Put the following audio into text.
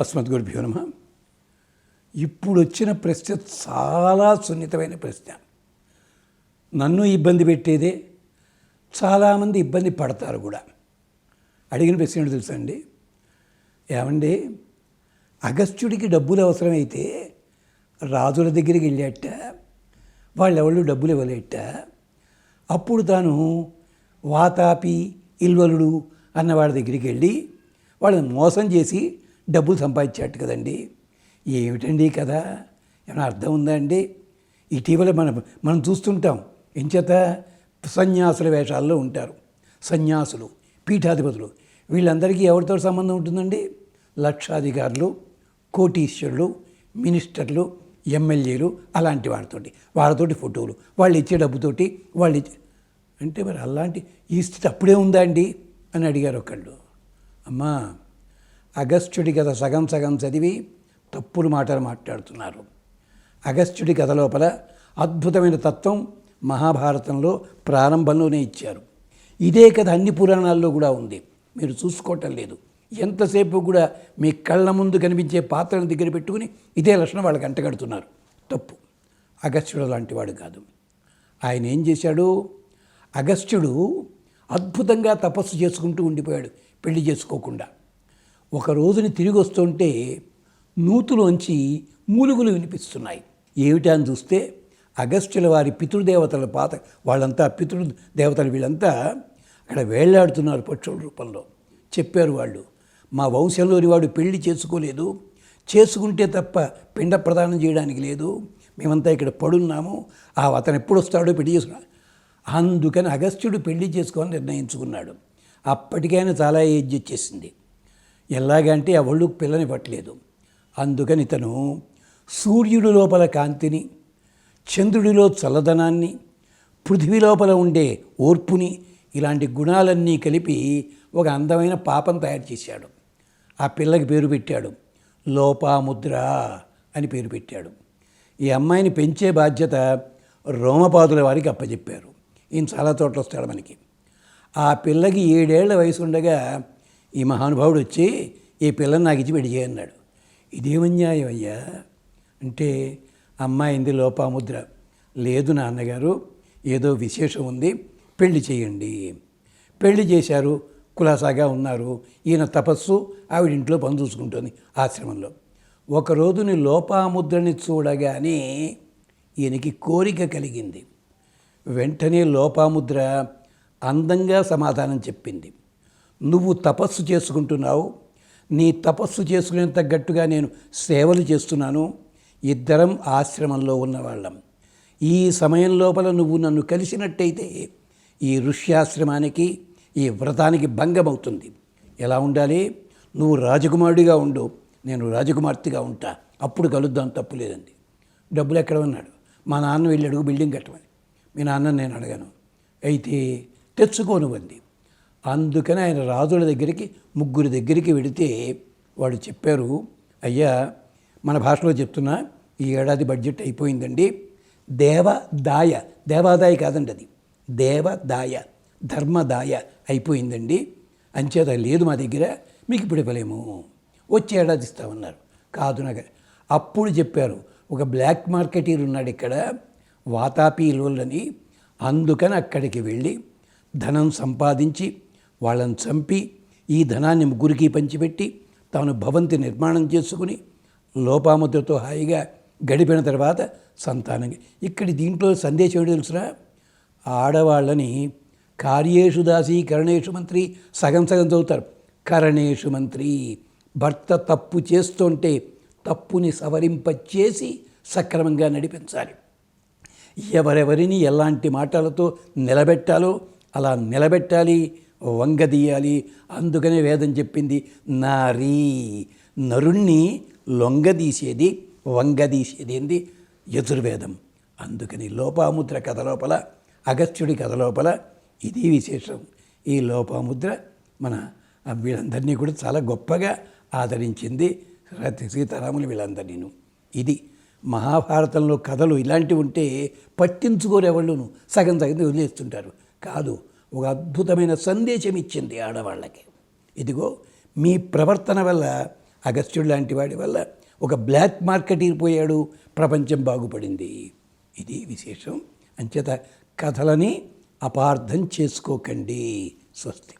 అస్మద్గురుభ్యో నమ ఇప్పుడు వచ్చిన ప్రశ్న చాలా సున్నితమైన ప్రశ్న. నన్ను ఇబ్బంది పెట్టేదే చాలామంది ఇబ్బంది పడతారు కూడా. అడిగిన ప్రశ్న ఏంటో తెలుసా అండి? ఏమండి? అగస్త్యుడికి డబ్బులు అవసరమైతే రాజుల దగ్గరికి వెళ్ళాట వాళ్ళెవళ్ళు డబ్బులు ఇవ్వలేట అప్పుడు తాను వాతాపి ఇల్వలుడు అన్న వాళ్ళ దగ్గరికి వెళ్ళి వాళ్ళని మోసం చేసి డబ్బులు సంపాదించాడు కదండి. ఏమిటండి కదా ఏమైనా అర్థం ఉందా అండి? ఇటీవల మనం మనం చూస్తుంటాం. ఎంచేత సన్యాసుల వేషాల్లో ఉంటారు. సన్యాసులు పీఠాధిపతులు. వీళ్ళందరికీ ఎవరితో సంబంధం ఉంటుందండి? లక్షాధికారులు కోటీశ్వరులు మినిస్టర్లు ఎమ్మెల్యేలు అలాంటి వాళ్ళతోటి. వాళ్ళతోటి ఫోటోలు వాళ్ళు ఇచ్చే డబ్బుతోటి వాళ్ళు ఇచ్చే అంటే మరి అలాంటి ఈ స్థితి అప్పుడే ఉందా అండి? అని అడిగారు ఒకళ్ళు. అమ్మా అగస్త్యుడి కథ సగం సగం చదివి తప్పుడు మాటలు మాట్లాడుతున్నారు. అగస్త్యుడి కథ లోపల అద్భుతమైన తత్వం మహాభారతంలో ప్రారంభంలోనే ఇచ్చారు. ఇదే కథ అన్ని పురాణాల్లో కూడా ఉంది. మీరు చూసుకోవటం లేదు. ఎంతసేపు కూడా మీ కళ్ళ ముందు కనిపించే పాత్రను దగ్గర పెట్టుకుని ఇదే లక్షణం వాళ్ళకి అంటగడుతున్నారు. తప్పు. అగస్త్యుడు లాంటి వాడు కాదు. ఆయన ఏం చేశాడు? అగస్త్యుడు అద్భుతంగా తపస్సు చేసుకుంటూ ఉండిపోయాడు పెళ్ళి చేసుకోకుండా. ఒక రోజుని తిరిగి వస్తుంటే నూతులోంచి మూలుగులు వినిపిస్తున్నాయి. ఏమిటని చూస్తే అగస్త్యుల వారి పితృదేవతల పాత వాళ్ళంతా పితృ దేవతలు వీళ్ళంతా అక్కడ వేళ్ళాడుతున్నారు పక్షుల రూపంలో. చెప్పారు వాళ్ళు మా వంశంలోని వాడు పెళ్ళి చేసుకోలేదు చేసుకుంటే తప్ప పిండ ప్రదానం చేయడానికి లేదు మేమంతా ఇక్కడ పడున్నాము ఆ అతను ఎప్పుడు వస్తాడో పెళ్ళి చేసుకున్నాడు అందుకని అగస్త్యుడు పెళ్ళి చేసుకోవాలని నిర్ణయించుకున్నాడు. అప్పటికైనా చాలా ఏజ్ వచ్చేసింది ఎలాగంటే ఆ ఒళ్ళు పిల్లనివ్వట్లేదు అందుకని ఇతను సూర్యుడి లోపల కాంతిని చంద్రుడిలో చల్లదనాన్ని పృథివీ లోపల ఉండే ఓర్పుని ఇలాంటి గుణాలన్నీ కలిపి ఒక అందమైన పాపం తయారు చేశాడు. ఆ పిల్లకి పేరు పెట్టాడు. లోపాముద్ర అని పేరు పెట్టాడు. ఈ అమ్మాయిని పెంచే బాధ్యత రోమపాదుల వారికి అప్పచెప్పారు ఈయన చాలా చోట్ల వస్తాడు మనకి. ఆ పిల్లకి ఏడేళ్ళ వయసు ఉండగా ఈ మహానుభావుడు వచ్చి ఈ పిల్లని నాకు ఇచ్చి పెళ్ళి చేయన్నాడు ఇదేమన్యాయం అయ్యా. అంటే అమ్మాయింది లోపాముద్ర. లేదు నాన్నగారు ఏదో విశేషం ఉంది పెళ్ళి చేయండి. పెళ్ళి చేశారు కులాసాగా ఉన్నారు. ఈయన తపస్సు ఆవిడింట్లో పని చూసుకుంటుంది ఆశ్రమంలో. ఒక రోజుని లోపాముద్రని చూడగానే ఈయనకి కోరిక కలిగింది. వెంటనే లోపాముద్ర అందంగా సమాధానం చెప్పింది. నువ్వు తపస్సు చేసుకుంటున్నావు. నీ తపస్సు చేసుకునే తగ్గట్టుగా నేను సేవలు చేస్తున్నాను. ఇద్దరం ఆశ్రమంలో ఉన్నవాళ్ళం. ఈ సమయం లోపల నువ్వు నన్ను కలిసినట్టయితే ఈ ఋష్యాశ్రమానికి ఈ వ్రతానికి భంగమవుతుంది. ఎలా ఉండాలి? నువ్వు రాజకుమారుడిగా ఉండు. నేను రాజకుమార్తెగా ఉంటా. అప్పుడు కలుద్దాం తప్పు లేదండి. డబ్బులు ఎక్కడ ఉన్నాడు? మా నాన్న వెళ్ళి అడుగు బిల్డింగ్ కట్టమని. మీ నాన్న నేను అడగాను. అయితే తెచ్చుకోనివ్వండి. అందుకని ఆయన రాజుల దగ్గరికి ముగ్గురి దగ్గరికి వెడితే వాడు చెప్పారు అయ్యా మన భాషలో చెప్తున్నా ఈ ఏడాది బడ్జెట్ అయిపోయిందండి. దేవదాయ దేవాదాయ కాదండి అది. దేవదాయ ధర్మదాయ అయిపోయిందండి. అంచేత లేదు మా దగ్గర మీకు ఇప్పుడు ఇవ్వలేము. వచ్చే ఏడాది ఇస్తామన్నారు. కాదు నాకు అప్పుడు చెప్పారు ఒక బ్లాక్ మార్కెటీర్ ఉన్నాడు ఇక్కడ వాతాపీ ఇల్వలని అందుకని అక్కడికి వెళ్ళి ధనం సంపాదించి వాళ్ళని చంపి ఈ ధనాన్ని ముగ్గురికి పంచిపెట్టి తాను భవంతి నిర్మాణం చేసుకుని లోపాముద్రతో హాయిగా గడిపిన తర్వాత సంతానం ఇక్కడి దీంట్లో సందేశం ఏంటి తెలుసురా? ఆడవాళ్ళని కార్యేషు దాసి కరణేషు మంత్రి సగం సగం చదువుతారు. కరణేషు మంత్రి భర్త తప్పు చేస్తుంటే తప్పుని సవరింపచేసి సక్రమంగా నడిపించాలి. ఎవరెవరిని ఎలాంటి మాటలతో నిలబెట్టాలో అలా నిలబెట్టాలి. వంగదీయాలి అందుకనే వేదం చెప్పింది నారీ నరుణ్ణి లొంగదీసేది వంగదీసేది ఏంది? యజుర్వేదం. అందుకని లోపాముద్ర కథ లోపల అగస్త్యుడి కథ లోపల ఇది విశేషం. ఈ లోపాముద్ర మన వీళ్ళందరినీ కూడా చాలా గొప్పగా ఆదరించింది రతి సీతారాములు వీళ్ళందరినీను ఇది మహాభారతంలో కథలు ఇలాంటివి ఉంటే పట్టించుకోరు ఎవళ్ళును. సగం సగం వదిలేస్తుంటారు. కాదు ఒక అద్భుతమైన సందేశం ఇచ్చింది ఆడవాళ్ళకి. ఇదిగో మీ ప్రవర్తన వల్ల అగస్త్యుడు లాంటి వాడి వల్ల ఒక బ్లాక్ మార్కెట్ ఇరిపోయాడు ప్రపంచం బాగుపడింది. ఇది విశేషం. అంచేత కథలని అపార్థం చేసుకోకండి. స్వస్తి.